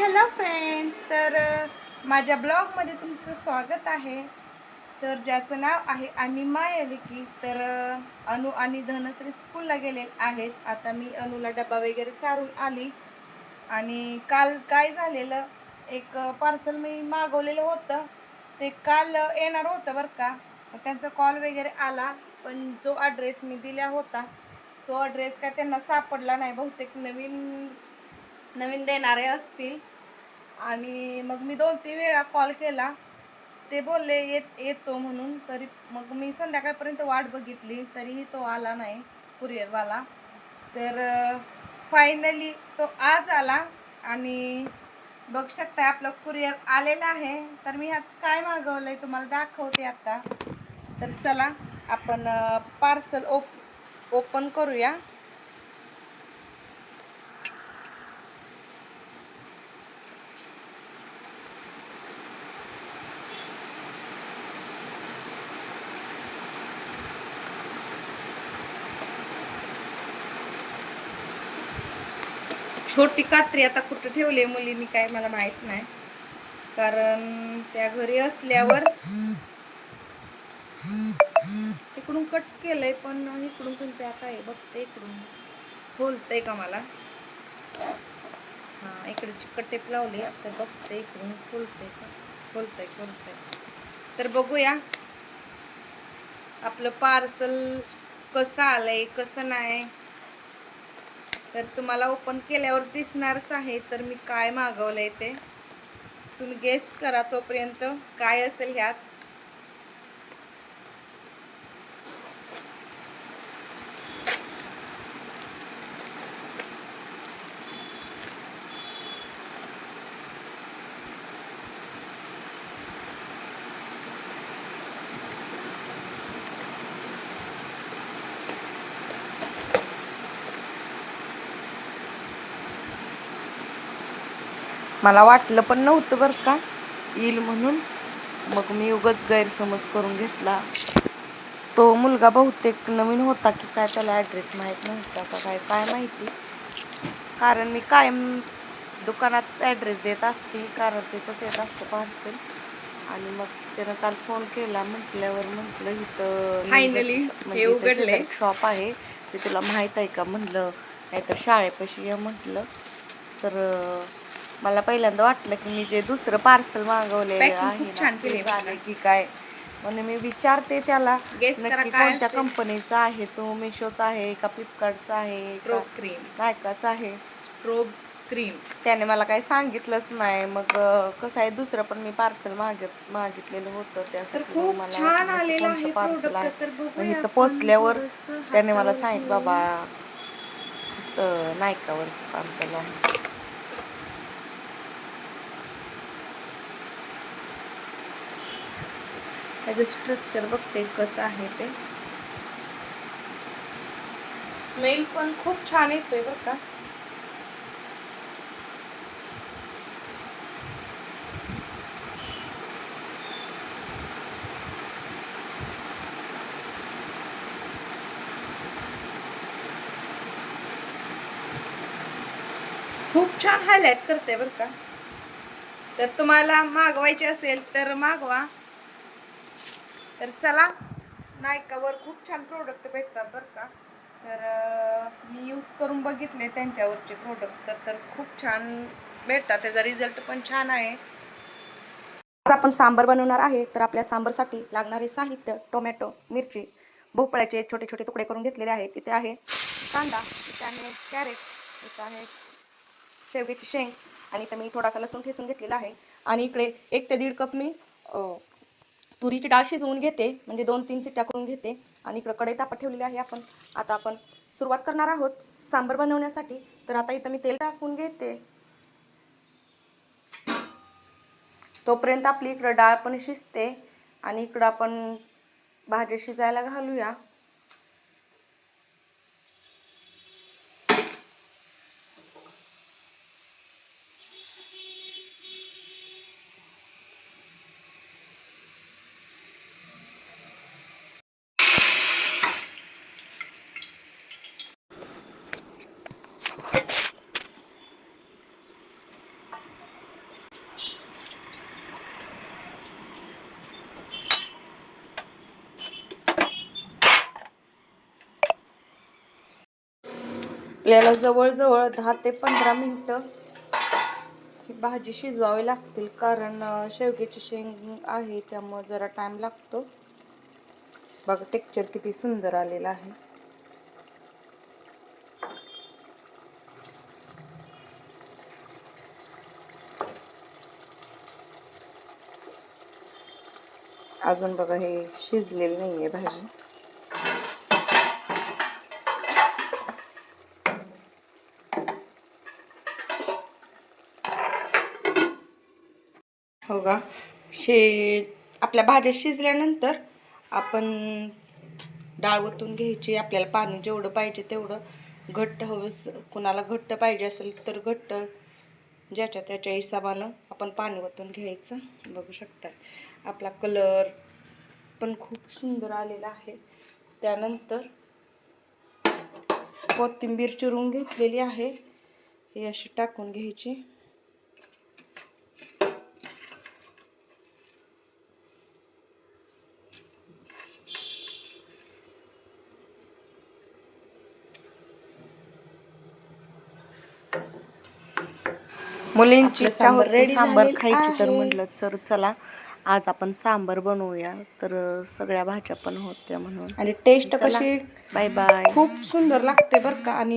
Hello friends तर माझ्या ब्लॉगमध्ये तुमचं स्वागत आहे. तर ज्याचं नाव आहे आम्ही मायालिकी तर अनु आणि धनश्री स्कूलला गेले आहेत. आता मी अनुला डबा वगैरे चारून आली. आणि काल काय झालेलं एक पार्सल मी मागवलेलं होतं. ते काल येणार होतं बरं का. त्यांचा कॉल वगैरे आला पण जो ॲड्रेस मी दिला होता तो ॲड्रेस काय त्यांना सापडला नाही. बहुतेक नवीन नवीन देणारे असतील. आणि मग मी दोन तीन वेळा कॉल केला. ते बोलले येत येतो म्हणून. तरी मग मी संध्याकाळपर्यंत वाट बघितली. तरीही तो आला नाही कुरिअरवाला तर फायनली तो आज आला. आणि बघ शकता आपलं कुरिअर आलेलं आहे. तर मी ह्यात काय मागवलं आहे तुम्हाला दाखवते आता. तर चला आपण पार्सल ओप ओपन करूया. छोटी कात्री आता कुठं ठेवली आहे मुलींनी काय मला माहीत नाही. कारण त्या घरी असल्यावर इकडून कट केलंय पण इकडून पण त्या आहे बघते इकडून. खोलतंय का मला? हा इकडे चिकट टेप लावली तर बघते इकडून खोलतंय का? खोलतंय खोलतंय. तर बघूया आपलं पार्सल कसं आलंय कसं नाही. तर तुम्हाला ओपन केल्यावर दिसणारच आहे तर मी काय मागवलं आहे ते? तुम्ही गेस्ट करा तोपर्यंत काय असेल ह्यात. मला वाटलं पण नव्हतं बरं का. येईल म्हणून. मग मी उगाच गैरसमज करून घेतला. तो मुलगा बहुतेक नवीन होता की काय त्याला ॲड्रेस माहीत नव्हता का काय काय माहिती. कारण मी कायम दुकानातच ॲड्रेस देत असते कारण तिथंच येत असतं पार्सल आणि मग त्यानं काल फोन केला म्हटल्यावर म्हटलं इथं हे उघडलंय. शॉप आहे ते तुला माहीत आहे का? म्हटलं नाहीतर शाळेपाशी ये म्हटलं. तर मला पहिल्यांदा वाटलं की मी जे दुसरं पार्सल मागवलेलं Packing आहे की काय? म्हणून मी विचारते त्याला नक्की कोणत्या? कंपनीचा आहे तो? मिशोचा आहे का फ्लिपकार्टचा आहे क्रीम नायकाचा आहे. स्ट्रोब क्रीम त्याने मला काही सांगितलंच नाही. मग कसं आहे दुसरं पण मी पार्सल मागित मागितलेलं होतं त्यासाठी. मला पार्सल आहे इथं पोचल्यावर त्याने मला सांगितलं. बाबा नायकावरचं पार्सल आहे. त्याचं स्ट्रक्चर बघते कसं आहे ते. स्मेल पण खूप छान येतोय बरं का. खूप छान हायलाइट करते बरं का. तर तुम्हाला मागवायचे असेल तर मागवा. तर चला नायकावर खूप छान प्रोडक्ट भेटतात बरं का. तर मी यूज करून बघितले त्यांच्यावरचे प्रोडक्ट तर तर खूप छान भेटतात. त्याचा रिझल्ट पण छान आहे. आज आपण सांबर बनवणार आहे. तर आपल्या सांबरसाठी लागणारे साहित्य टोमॅटो मिरची भोपळ्याचे छोटे छोटे तुकडे करून घेतलेले आहेत. इथे आहे कांदा इथे आहे कॅरेट इथं आहे शेवग्याची शेंग आणि इथं मी थोडासा लसूण ठेसून घेतलेला आहे. आणि इकडे एक ते दीड कप मी तुरीची डाळ शिजवून घेते म्हणजे दोन तीन सिट्ट्या करून घेते. आणि इकडं कढई तापत ठेवलेली आहे आपण. आता आपण सुरुवात करणार आहोत सांबर बनवण्यासाठी. तर आता इथं मी तेल टाकून घेते. तोपर्यंत आपली इकडं डाळ पण शिजते. आणि इकडं आपण भाजी शिजायला घालूया. आपल्याला जवळजवळ दहा ते पंधरा मिनटं ही भाजी शिजवावी लागतील. कारण शेवग्याची शेंग आहे त्यामुळं जरा टाइम लागतो. बघा टेक्चर किती सुंदर आलेलं आहे. अजून बघा हे शिजलेली आहे भाजी. हो का? शे आपल्या भाज्या शिजल्यानंतर आपण डाळ ओतून घ्यायची आपल्याला पाणी जेवढं पाहिजे तेवढं घट्ट हवं कुणाला घट्ट पाहिजे असेल तर घट्ट ज्याच्या त्याच्या हिशोबानं आपण पाणी ओतून घ्यायचं. बघू शकता आपला कलर पण खूप सुंदर आलेला आहे. त्यानंतर कोथिंबीर चिरून घेतलेली आहे. ही अशी टाकून घ्यायची. मुलींची इच्छा सांबार होती सांबार खायची तर. म्हटलं तर चला आज आपण सांबार बनवूया तर सगळ्या भाज्या पण होत्या म्हणून आणि टेस्ट. कशी बाय बाय खूप सुंदर लागते बरं का आणि